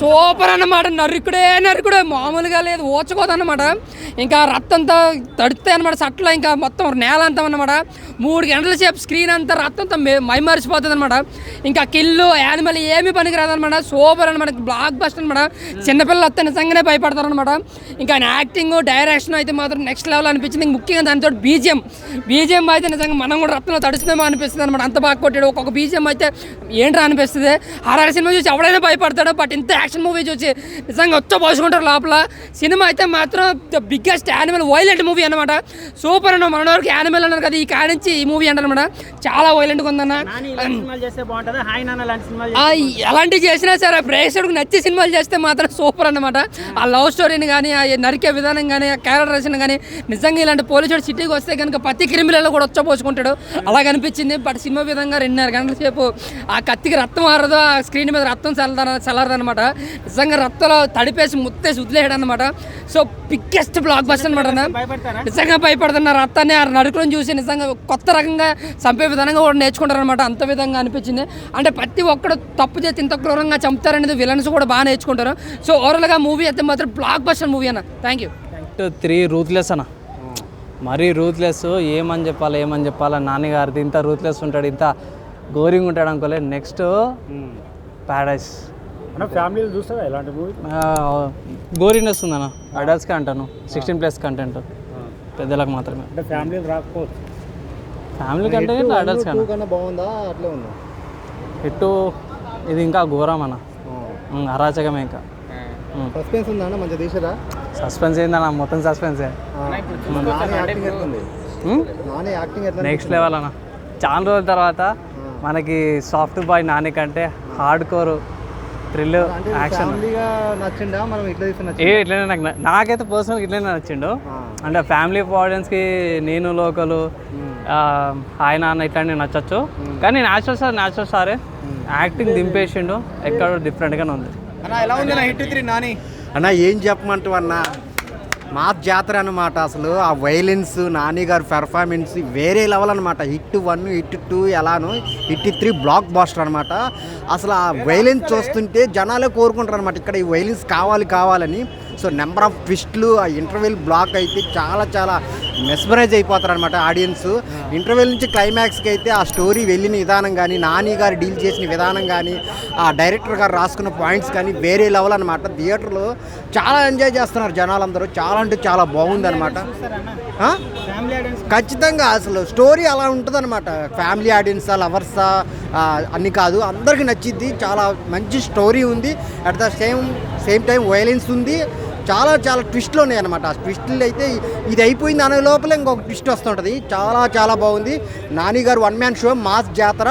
Super అన్నమాట. నరుకుడే నరుకుడే. మామూలుగా లేదు. ఓచుకోదన్నమాట ఇంకా రక్తంతో తడితే అనమాట సట్లో ఇంకా మొత్తం నేల అంతా అన్నమాట. మూడు గంటల సేపు స్క్రీన్ అంతా రక్తంతో మే- మైమరిచిపోతుంది అనమాట ఇంకా కిల్లు యానిమల్ ఏమీ పనికిరాదనమాట సూపర్ అనమాట బ్లాక్ బస్ట్ అనమాట చిన్నపిల్లలు వస్తే నిజంగానే భయపడతారు అనమాట ఇంకా యాక్టింగ్ డైరెక్షన్ అయితే మాత్రం నెక్స్ట్ లెవెల్ అనిపించింది. ఇంక ముఖ్యంగా దానితో బీజిఎం బీజిఎం అయితే నిజంగా మనం కూడా రత్నంలో తడుస్తుందేమో అనిపిస్తుంది అనమాట అంత బాగా కొట్టాడు. ఒక్కొక్క బీజిఎం అయితే ఏంట్రా అనిపిస్తుంది? హారర్ సినిమా చూసి ఎవడైనా భయపడతాడు బట్ ఇంత యాక్షన్ మూవీ చూసి నిజంగా వచ్చి పోసుకుంటారు లోపల. సినిమా అయితే మాత్రం the biggest Animal violent movie అనమాట సూపర్ అన్న మన వరకు యానిమల్ అన్నారు కదా ఈ కాడ నుంచి ఈ మూవీ అంటారనమాట చాలా వైలెంట్గా ఉందన్న. ఎలాంటివి చేసినా సరే ప్రేక్షకుడికి నచ్చి సినిమాలు చేస్తే మాత్రం సూపర్ అన్నమాట. ఆ లవ్ స్టోరీని కానీ ఆ నరికే విధానం కానీ ఆ క్యారెక్టరేషన్ కానీ నిజంగా ఇలాంటి పోలీసుడు సిటీకి వస్తే కనుక ప్రతి క్రిమినల్ కూడా వచ్చపోసుకుంటాడు అలా కనిపించింది బట్ సినిమా విధంగా రెండున్నర గంటల సేపు ఆ కత్తికి రక్తం ఆరదు ఆ స్క్రీన్ మీద రక్తం చల్లదన చల్లదనమాట నిజంగా రక్తంలో తడిపేసి ముత్తేసి వదిలేయడం అనమాట సో బిగ్గెస్ట్ బ్లాక్ బస్ అనమాట నిజంగా భయపడుతున్న రక్తాన్ని ఆ నడుకులను చూసి నిజంగా కొత్త రకంగా చంపే విధానంగా కూడా నేర్చుకుంటారు అనమాట అంత విధంగా అనిపించింది. అంటే ప్రతి ఒక్కడు తప్పు చేసి ఇంత క్రూరంగా చంపుతారనేది విలన్స్ కూడా బాగా నేర్చుకుంటారు. సో ఓవరాల్గా మూవీ అయితే మాత్రం బ్లాక్ బస్టర్ మూవీ అన్న థ్యాంక్ యూ త్రీ రూత్లెస్ అన్న. మరీ రూత్లెస్ ఏమని చెప్పాలి ఏమని చెప్పాలి నాన్నగారిది ఇంత రూత్లెస్ ఉంటాడు ఇంత గోరింగ్ ఉంటాడు అనుకోలే. నెక్స్ట్ ప్యారడైస్ ఫ్యామిలీలు చూస్తావా ఎలాంటి మూవీ గోరింగ్ వస్తుంది అన్న అడల్ట్స్కి అంటాను సిక్స్టీన్ ప్లస్ కంటెంట్ పెద్దలకు మాత్రమే. అంటే ఫ్యామిలీలు రాకపోవచ్చు. ఫ్యామిలీ కంటే అడల్ట్స్ కన్నా కన్నా బాగుందా? అట్లే ఉందా? ఇటు ఇది ఇంకా ఘోరం అన్న. ఉమ్, అరాచకమే ఇంకా. సస్పెన్స్ ఉందా అన్న? మంచిగా తీసారా? సస్పెన్స్ ఏందన్న మొత్తం సస్పెన్సే నెక్స్ట్ లెవెల్ అన్న చాలా రోజుల తర్వాత మనకి సాఫ్ట్ బాయ్ నాని కంటే హార్డ్ కోర్ థ్రిల్ యాక్షన్. మనం ఇట్లా ఏ ఇట్లనే నాకు నాకైతే పర్సనల్ ఇట్లనే నచ్చిండు. అంటే ఫ్యామిలీ ఆడియన్స్కి నేను లోకలు ఆయన అన్న ఇట్లాంటివి నచ్చచ్చు. కానీ న్యాచురల్ సార్ న్యాచురల్ సారే యాక్టింగ్ దింపేసిండు. ఎక్కడ డిఫరెంట్గానే ఉంది. అన్న ఎలా ఉంది నా హిట్ త్రీ నాని? అన్న ఏం చెప్పమంటావు అన్న? మా జాతర అనమాట అసలు. ఆ వైలెన్స్ నాని గారి పెర్ఫార్మెన్స్ వేరే లెవెల్ అనమాట హిట్ వన్ హిట్ టూ ఎలాను హిట్ త్రీ బ్లాక్ బాస్టర్ అనమాట అసలు ఆ వైలెన్స్ చూస్తుంటే జనాలే కోరుకుంటారు అనమాట ఇక్కడ ఈ వైలెన్స్ కావాలి కావాలని. సో నెంబర్ ఆఫ్ ట్విస్ట్లు ఆ ఇంటర్వెల్ బ్లాక్ అయితే చాలా చాలా మెస్మరైజ్ అయిపోతారు అనమాట ఆడియన్స్. ఇంటర్వెల్ నుంచి క్లైమాక్స్కి అయితే ఆ స్టోరీ వెళ్ళిన విధానం కానీ నాని గారు డీల్ చేసిన విధానం కానీ ఆ డైరెక్టర్ గారు రాసుకున్న పాయింట్స్ కానీ వేరే లెవెల్ అనమాట థియేటర్లో చాలా ఎంజాయ్ చేస్తున్నారు జనాలందరూ. చాలా అంటే చాలా బాగుంది అనమాట ఖచ్చితంగా అసలు స్టోరీ అలా ఉంటుంది అనమాట ఫ్యామిలీ ఆడియన్సా లవర్సా అన్ని కాదు. అందరికీ నచ్చింది చాలా మంచి స్టోరీ ఉంది. At the same same time violence ఉంది. చాలా చాలా ట్విస్ట్లు ఉన్నాయి అనమాట ఆ ట్విస్ట్లు అయితే ఇది అయిపోయింది అనే లోపల ఇంకొక ట్విస్ట్ వస్తుంటుంది. చాలా చాలా బాగుంది. నాని గారు వన్ మ్యాన్ షో మాస్ జాతర.